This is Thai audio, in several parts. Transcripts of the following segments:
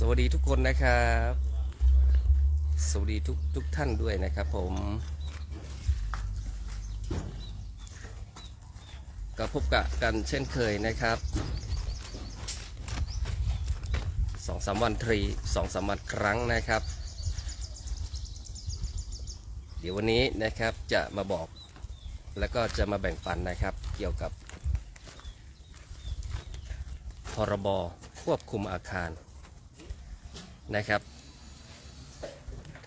สวัสดีทุกคนนะครับ สวัสดีทุกทุกท่านด้วยนะครับผม ก็พบกับกันเช่นเคยนะครับสองสามวันทรีสองสามวันครั้งนะครับ เดี๋ยววันนี้นะครับจะมาบอกแล้วก็จะมาแบ่งปันนะครับเกี่ยวกับพรบควบคุมอาคาร นะครับ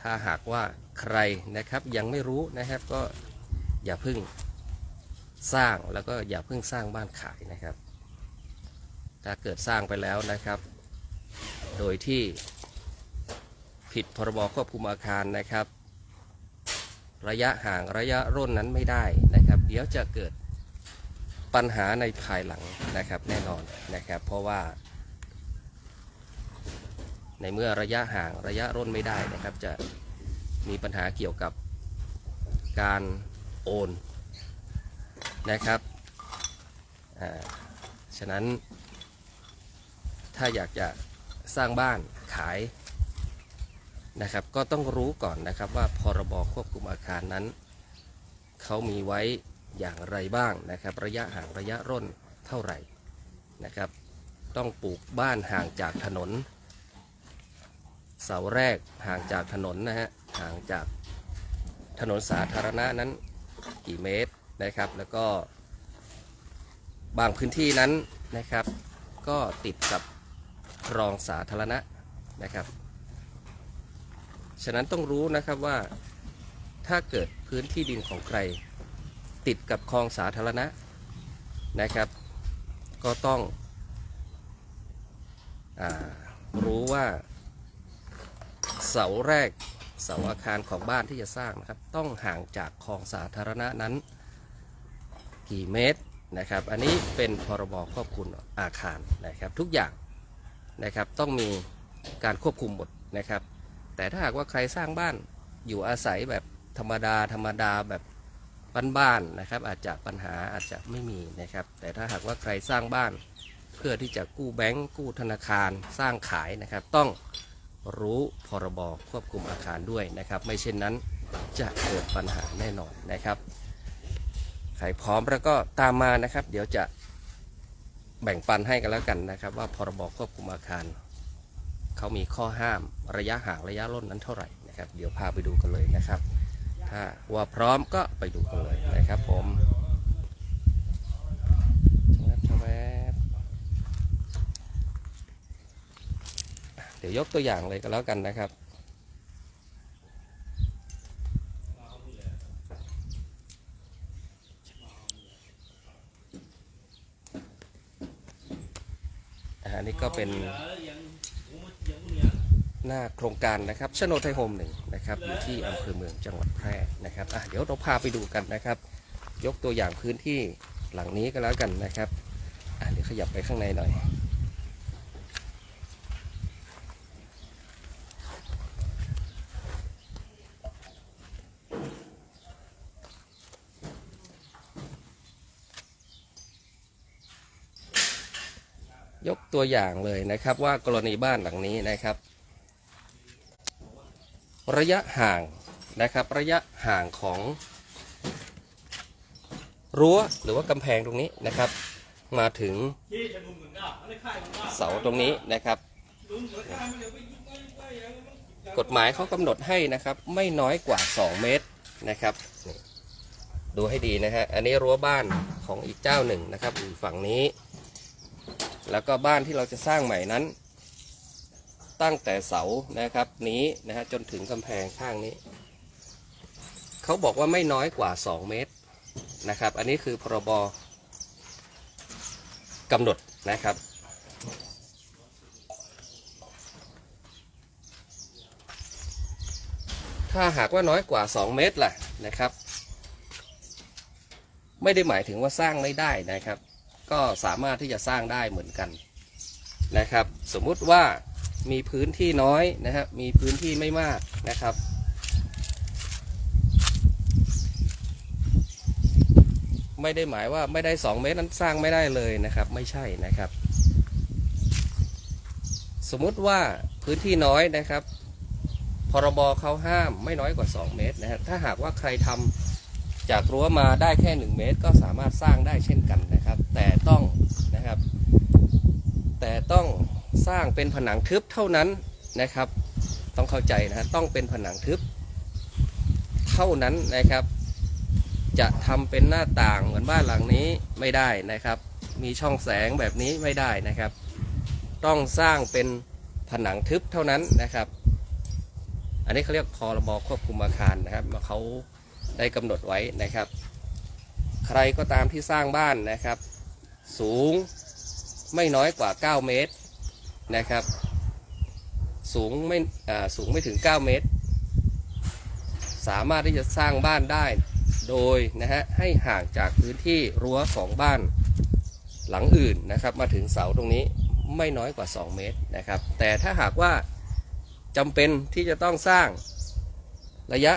ถ้าหากว่าใครนะครับยังไม่รู้นะครับก็อย่าเพึ่งสร้างแล้วก็อย่าเพึ่งสร้างบ้านขายนะครับ ถ้าเกิดสร้างไปแล้วนะครับ โดยที่ผิดพรบควบคุมอาคารนะครับ ระยะห่างระยะร่นนั้นไม่ได้นะครับ เดี๋ยวจะเกิดปัญหาในภายหลังนะครับแน่นอนนะครับ เพราะว่า ในเมื่อระยะห่างระยะร่นไม่ได้นะครับ จะมีปัญหาเกี่ยวกับการโอนนะครับฉะนั้น ถ้าอยากจะสร้างบ้านขายนะครับ ก็ต้องรู้ก่อนนะครับว่าพรบควบคุมอาคารนั้น เขามีไว้อย่างไรบ้างนะครับ ระยะห่างระยะร่นเท่าไหร่นะครับ ต้องปลูกบ้านห่างจากถนน เสาแรกห่างจากถนนนะฮะห่างจากถนนสาธารณะนั้นกี่เมตรนะครับ แล้วก็ บางพื้นที่นั้นนะครับ ก็ติดกับคลองสาธารณะนะครับ ฉะนั้นต้องรู้นะครับว่าถ้าเกิดพื้นที่ดินของใคร ติดกับคลองสาธารณะนะครับ ก็ต้องอรู้ว่า เสาแรกเสาอาคารของบ้านที่จะสร้างนะครับ ต้องห่างจากคลองสาธารณะนั้น กี่เมตรนะครับ อันนี้เป็นพรบควบคุมอาคารนะครับ ทุกอย่างนะครับต้องมีการควบคุมหมดนะครับ แต่ถ้าหากว่าใครสร้างบ้านอยู่อาศัยแบบธรรมดาธรรมดาแบบบ้านๆนะครับ อาจจะปัญหาอาจจะไม่มีนะครับ แต่ถ้าหากว่าใครสร้างบ้านเพื่อที่จะกู้แบงก์กู้ธนาคารสร้างขายนะครับ ต้อง รู้พรบควบคุมอาคารด้วยนะครับ ไม่เช่นนั้นจะเกิดปัญหาแน่นอนนะครับ ใครพร้อมแล้วก็ตามมานะครับ เดี๋ยวจะแบ่งปันให้กันแล้วกันนะครับ ว่าพรบควบคุมอาคารเขามีข้อห้ามระยะห่างระยะร่นนั้นเท่าไหร่นะครับ เดี๋ยวพาไปดูกันเลยนะครับ ถ้าว่าพร้อมก็ไปดูกันเลยนะครับผมแวบๆ เดี๋ยวยกตัวอย่างเลยก็แล้วกันนะครับ อันนี้ก็เป็นหน้าโครงการนะครับชโนไทยโฮมหนึ่งนะครับอยู่ที่อำเภอเมืองจังหวัดแพร่นะครับอะเดี๋ยวเราพาไปดูกันนะครับ ยกตัวอย่างพื้นที่หลังนี้ก็แล้วกันนะครับอะเดี๋ยวขยับไปข้างในหน่อย ยกตัวอย่างเลยนะครับว่ากรณีบ้านหลังนี้นะครับ ระยะห่างนะครับ ระยะห่างของ รั้วหรือว่ากำแพงตรงนี้นะครับ มาถึงเสาตรงนี้นะครับ กฎหมายเขากำหนดให้นะครับ ไม่น้อยกว่า 2 เมตรนะครับดูให้ดีนะฮะอันนี้รั้วบ้านของอีกเจ้าหนึ่งนะครับอยู่ฝั่งนี้ แล้วก็บ้านที่เราจะสร้างใหม่นั้น ตั้งแต่เสานะครับนี้นะฮะจนถึงกำแพงข้างนี้ เขาบอกว่าไม่น้อยกว่า 2 เมตรนะครับ อันนี้คือพรบกำหนดนะครับถ้าหากว่าน้อยกว่า 2 เมตรล่ะนะครับ ไม่ได้หมายถึงว่าสร้างไม่ได้นะครับ ก็สามารถที่จะสร้างได้เหมือนกันนะครับ สมมุติว่ามีพื้นที่น้อยนะครับ มีพื้นที่ไม่มากนะครับ ไม่ได้หมายว่าไม่ได้ 2 เมตรนั้นสร้างไม่ได้เลยนะครับ ไม่ใช่นะครับ สมมุติว่าพื้นที่น้อยนะครับพรบเขาห้ามไม่น้อยกว่า 2 เมตรนะฮะถ้าหากว่าใครทำ จากรั้วมาได้แค่ 1 เมตร ก็สามารถสร้างได้เช่นกันนะครับ แต่ต้องนะครับ แต่ต้องสร้างเป็นผนังทึบเท่านั้นนะครับ ต้องเข้าใจนะฮะต้องเป็นผนังทึบ เท่านั้นนะครับ จะทำเป็นหน้าต่างเหมือนบ้านหลังนี้ไม่ได้นะครับ มีช่องแสงแบบนี้ไม่ได้นะครับ ต้องสร้างเป็นผนังทึบเท่านั้นนะครับ อันนี้เขาเรียกพรบควบคุมอาคารนะครับเขา ได้กำหนดไว้นะครับ ใครก็ตามที่สร้างบ้านนะครับ สูงไม่น้อยกว่า 9 เมตรนะครับ สูงไม่สูงไม่ถึง 9 เมตร สามารถที่จะสร้างบ้านได้โดยนะฮะให้ห่างจากพื้นที่รั้วของบ้านหลังอื่นนะครับ มาถึงเสาตรงนี้ไม่น้อยกว่า 2 เมตรนะครับ แต่ถ้าหากว่าจำเป็นที่จะต้องสร้างระยะ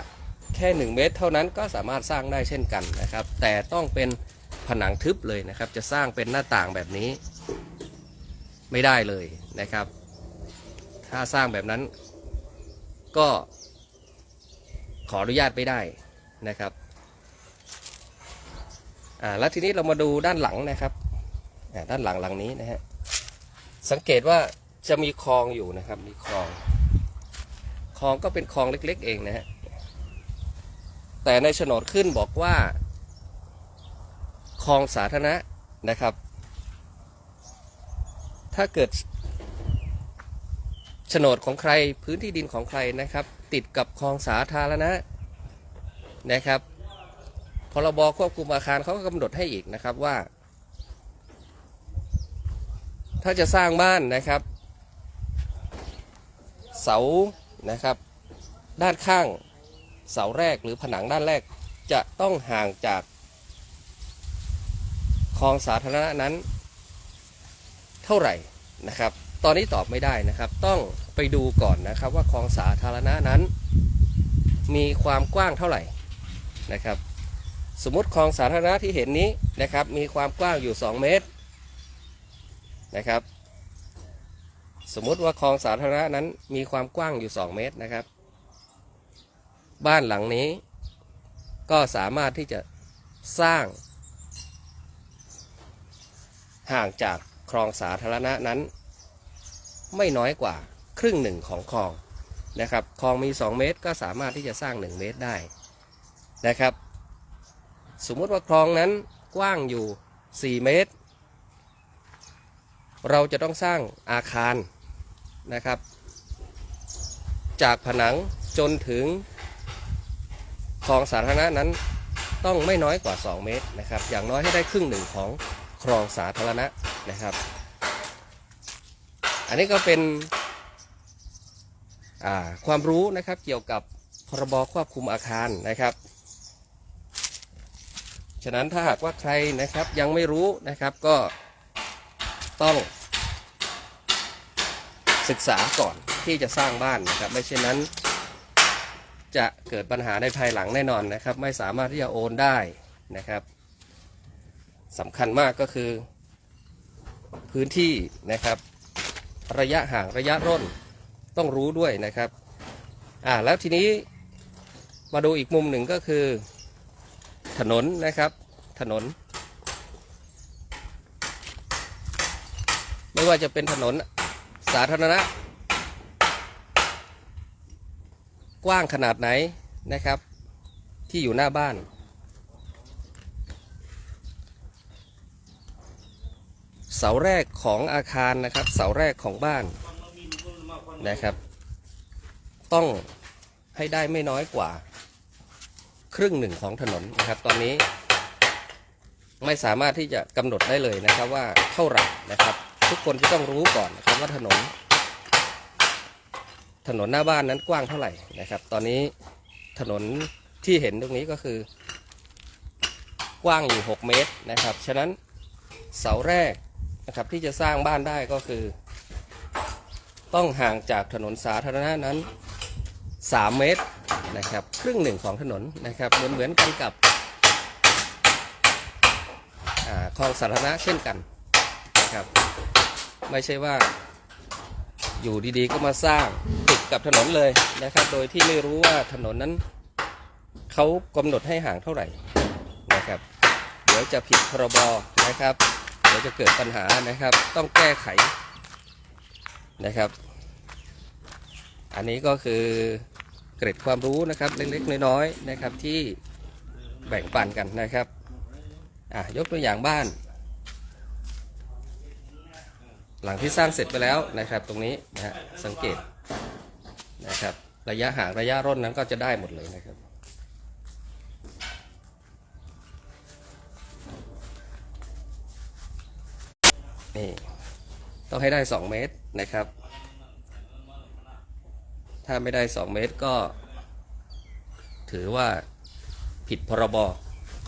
แค่ 1 เมตร เท่านั้นก็สามารถสร้างได้เช่นกันนะครับ แต่ต้องเป็นผนังทึบเลยนะครับ จะสร้างเป็นหน้าต่างแบบนี้ ไม่ได้เลยนะครับ ถ้าสร้างแบบนั้นก็ ขออนุญาตไม่ได้นะครับอ่าแล้วทีนี้เรามาดูด้านหลังนะครับอ่าด้านหลังหลังนี้นะฮะสังเกตว่าจะมีคลองอยู่นะครับ มีคลอง คลองก็เป็นคลองเล็ก ๆ เองนะฮะ แต่ในโฉนดขึ้นบอกว่าคลองสาธารณะนะครับ ถ้าเกิดโฉนดของใครพื้นที่ดินของใครนะครับ ติดกับคลองสาธารณะนะครับพรบควบคุมอาคารเขาก็กำหนดให้อีกนะครับว่า ถ้าจะสร้างบ้านนะครับ เสานะครับ ด้านข้าง เสาแรกหรือผนังด้านแรกจะต้องห่างจากคลองสาธารณะนั้น เท่าไหร่นะครับ ตอนนี้ตอบไม่ได้นะครับ ต้องไปดูก่อนนะครับว่าคลองสาธารณะนั้น มีความกว้างเท่าไหร่นะครับ สมมติคลองสาธารณะที่เห็นนี้นะครับ มีความกว้างอยู่ 2 เมตรนะครับ สมมติว่าคลองสาธารณะนั้นมีความกว้างอยู่ 2 เมตรนะครับ บ้านหลังนี้ ก็สามารถที่จะสร้าง ห่างจากคลองสาธารณะนั้น ไม่น้อยกว่าครึ่งหนึ่งของคลองนะครับคลองมี 2 เมตรก็สามารถที่จะสร้าง 1 เมตรได้นะครับ สมมุติว่าคลองนั้นกว้างอยู่ 4 เมตร เราจะต้องสร้างอาคารนะครับ จากผนังจนถึง คลองสาธารณะนั้นต้องไม่น้อยกว่า 2 เมตรนะครับ อย่างน้อยให้ได้ครึ่งหนึ่งของคลองสาธารณะนะครับ อันนี้ก็เป็นความรู้นะครับเกี่ยวกับพรบควบคุมอาคารนะครับ ฉะนั้นถ้าหากว่าใครนะครับยังไม่รู้นะครับก็ต้องศึกษาก่อนที่จะสร้างบ้านนะครับ ไม่เช่นนั้น จะเกิดปัญหาในภายหลังแน่นอนนะครับ ไม่สามารถที่จะโอนได้นะครับสำคัญมากก็คือ พื้นที่นะครับ ระยะห่างระยะร่นต้องรู้ด้วยนะครับอ่าแล้วทีนี้มาดูอีกมุมหนึ่งก็คือ ถนนนะครับ ถนน ไม่ว่าจะเป็นถนนสาธารณะ กว้างขนาดไหนนะครับ ที่อยู่หน้าบ้าน เสาแรกของอาคารนะครับ เสาแรกของบ้านนะครับ ต้องให้ได้ไม่น้อยกว่า ครึ่งหนึ่งของถนนนะครับ ตอนนี้ ไม่สามารถที่จะกำหนดได้เลยนะครับว่าเท่าไหร่นะครับ ทุกคนจะต้องรู้ก่อนนะครับว่าถนน ถนนหน้าบ้านนั้นกว้างเท่าไหร่นะครับ ตอนนี้ถนนที่เห็นตรงนี้ก็คือ กว้างอยู่ 6 เมตรนะครับ ฉะนั้นเสาแรกนะครับที่จะสร้างบ้านได้ก็คือ ต้องห่างจากถนนสาธารณะนั้น 3 เมตรนะครับครึ่งหนึ่งของถนนนะครับเหมือนเหมือนกันกับคลองสาธารณะเช่นกันนะครับ ไม่ใช่ว่าอยู่ดีๆก็มาสร้างติ กับถนนเลยนะครับ โดยที่ไม่รู้ว่าถนนนั้นเขากำหนดให้ห่างเท่าไหร่นะครับ เดี๋ยวจะผิดพรบนะครับ เดี๋ยวจะเกิดปัญหานะครับ ต้องแก้ไขนะครับ อันนี้ก็คือเกร็ดความรู้นะครับเล็กๆน้อยๆนะครับที่แบ่งปันกันนะครับอะยกตัวอย่างบ้าน หลังที่สร้างเสร็จไปแล้วนะครับ ตรงนี้นะฮะสังเกต นะครับ ระยะห่างระยะร่นนั้นก็จะได้หมดเลยนะครับ นี่ ต้องให้ได้ 2 เมตรนะครับ ถ้าไม่ได้ 2 เมตรก็ ถือว่าผิดพรบ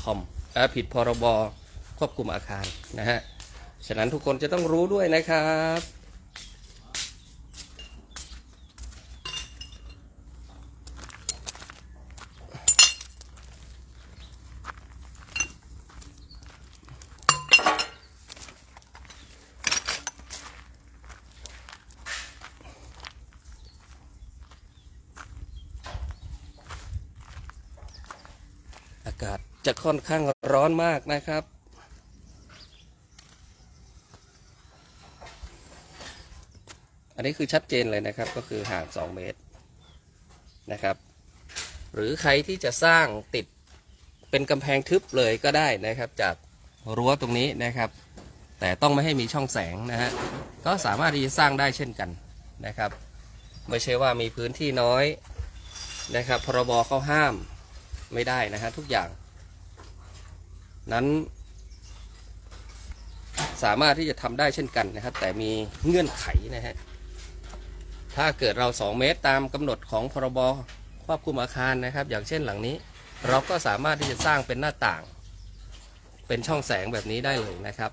คอมอผิดพรบควบคุมอาคารนะฮะ ฉะนั้นทุกคนจะต้องรู้ด้วยนะครับากาศจะค่อนข้างร้อนมากนะครับ อันนี้คือชัดเจนเลยนะครับก็คือห่าง 2 เมตรนะครับ หรือใครที่จะสร้างติดเป็นกำแพงทึบเลยก็ได้นะครับ จากรั้วตรงนี้นะครับ แต่ต้องไม่ให้มีช่องแสงนะฮะก็สามารถที่จะสร้างได้เช่นกันนะครับ ไม่ใช่ว่ามีพื้นที่น้อยนะครับ พรบเขาห้าม ไม่ได้นะฮะทุกอย่าง นั้น สามารถที่จะทำได้เช่นกันนะครับ แต่มีเงื่อนไขนะฮะถ้าเกิดเรา 2 เมตรตามกำหนดของพรบควบคุมอาคารนะครับ อย่างเช่นหลังนี้ เราก็สามารถที่จะสร้างเป็นหน้าต่าง เป็นช่องแสงแบบนี้ได้เลยนะครับ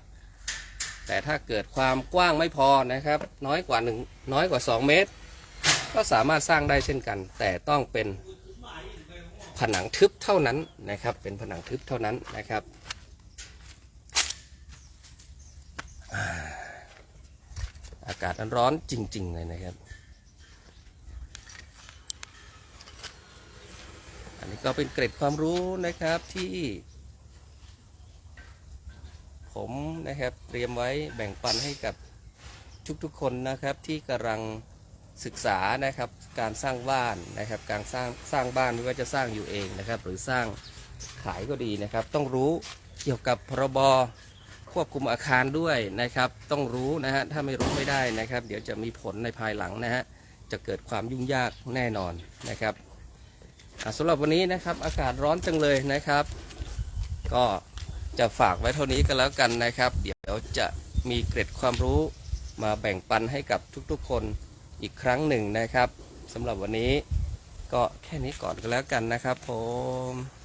แต่ถ้าเกิดความกว้างไม่พอนะครับ น้อยกว่า1น้อยกว่า 2 เมตร ก็สามารถสร้างได้เช่นกัน แต่ต้องเป็น ผนังทึบเท่านั้นนะครับ เป็นผนังทึบเท่านั้นนะครับอาอากาศร้อนจริง ๆ เลยนะครับ อันนี้ก็เป็นเกร็ดความรู้นะครับที่ ผมนะครับเตรียมไว้แบ่งปันให้กับทุกๆคนนะครับที่กำลัง ศึกษานะครับการสร้างบ้านนะครับ การสร้างสร้างบ้านไม่ว่าจะสร้างอยู่เองนะครับ หรือสร้างขายก็ดีนะครับ ต้องรู้เกี่ยวกับพรบควบคุมอาคารด้วยนะครับ ต้องรู้นะฮะถ้าไม่รู้ไม่ได้นะครับ เดี๋ยวจะมีผลในภายหลังนะฮะจะเกิดความยุ่งยากแน่นอนนะครับสำหรับวันนี้นะครับอากาศร้อนจังเลยนะครับ ก็จะฝากไว้เท่านี้ก็แล้วกันนะครับ เดี๋ยวจะมีเกร็ดความรู้มาแบ่งปันให้กับทุกๆคน อีกครั้งหนึ่งนะครับสำหรับวันนี้ก็แค่นี้ก่อนก็แล้วกันนะครับผม